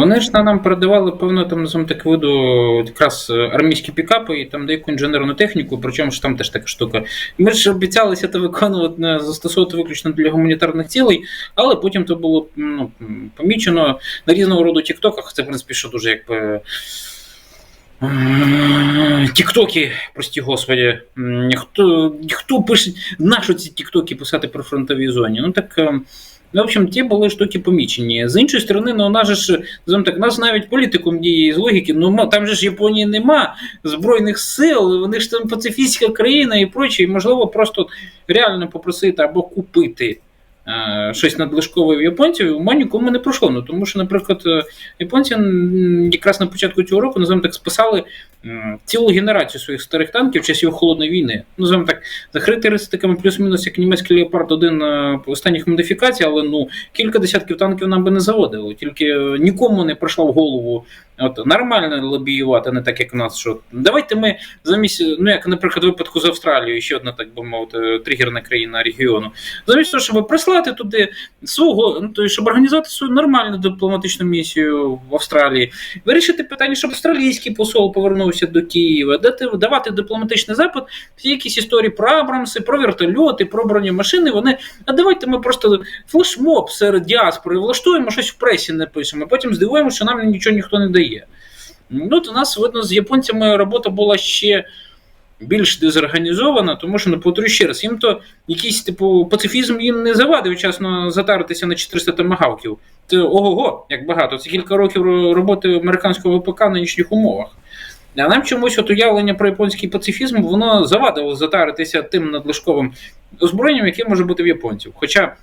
вони ж на нам передавали певно там називаємо так виду якраз е, армійські пікапи і там деяку інженерну техніку, причому ж там теж така штука. Ми ж обіцялися це виконувати застосовувати виключно для гуманітарних цілей, але потім то було ну, помічено на різного роду тіктоках. Це в принципі що дуже якби. Тіктоки, прості господі, М, ніхто, ніхто пише, нащо ці тіктоки писати про фронтові зоні? Ну так. е, Ну, в общем, ті були штуки помічені. З іншої сторони, ну, нас ж, так, нас навіть політикум діє з логіки, ну там же ж Японії нема збройних сил, вони ж там пацифістська країна і проче, і можливо просто реально попросити або купити щось надлишкове в японців, ума нікому не пройшло. Ну, тому що, наприклад, е, японці якраз на початку цього року, називаємо так, списали цілу генерацію своїх старих танків часів холодної війни. Ну, називаємо так, за характеристиками плюс-мінус як німецький Леопард 1 останніх модифікацій, але ну кілька десятків танків нам би не заводили. Тільки е, нікому не прийшло в голову от нормально лобіювати, не так як у нас. Що давайте ми замість, ну як, наприклад, випадку з Австралією, ще одна, так би мовити, тригерна країна регіону. Замість того, щоб прислати туди свого, ну щоб організувати свою нормальну дипломатичну місію в Австралії, вирішити питання, щоб австралійський посол повернувся до Києва, дати давати дипломатичний запит, всі якісь історії про Абрамси, про вертольоти, про бронемашини. Вони а давайте ми просто флешмоб серед діаспори влаштуємо, щось в пресі напишемо, а потім здивуємо, що нам нічого ніхто не дає. Ну, то у нас видно з японцями робота була ще більш дезорганізована, тому що, ну, повторюю ще раз, їм то якийсь типу пацифізм їм не завадив вчасно затаритися на 400 томагавків. Це ого-го, як багато. Це кілька років роботи американського ВПК в нинішніх умовах. А нам чомусь от уявлення про японський пацифізм воно завадило затаритися тим надлишковим озброєнням, яке може бути в японців. Хоча.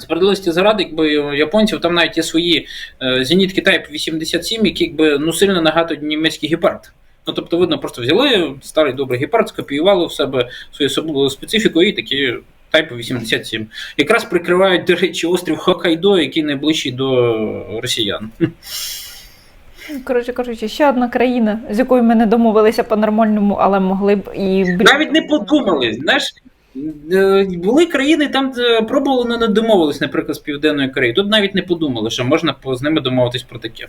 Справедливості заради, якби японців там навіть є свої е, зенітки Type 87, які якби ну сильно нагадують німецький гепард. Ну тобто, видно, просто взяли старий добрий гепард, скопіювали в себе свою особливу специфіку і такі Type 87. Якраз прикривають, до речі, острів Хокайдо, який найближчий до росіян. Коротше кажучи, ще одна країна, з якою ми не домовилися по-нормальному, але могли б і Навіть не подумали. Знаєш, е, були країни там, де пробували, але не домовились, наприклад, з Південної Кореї. Тут навіть не подумали, що можна з ними домовитись про таке.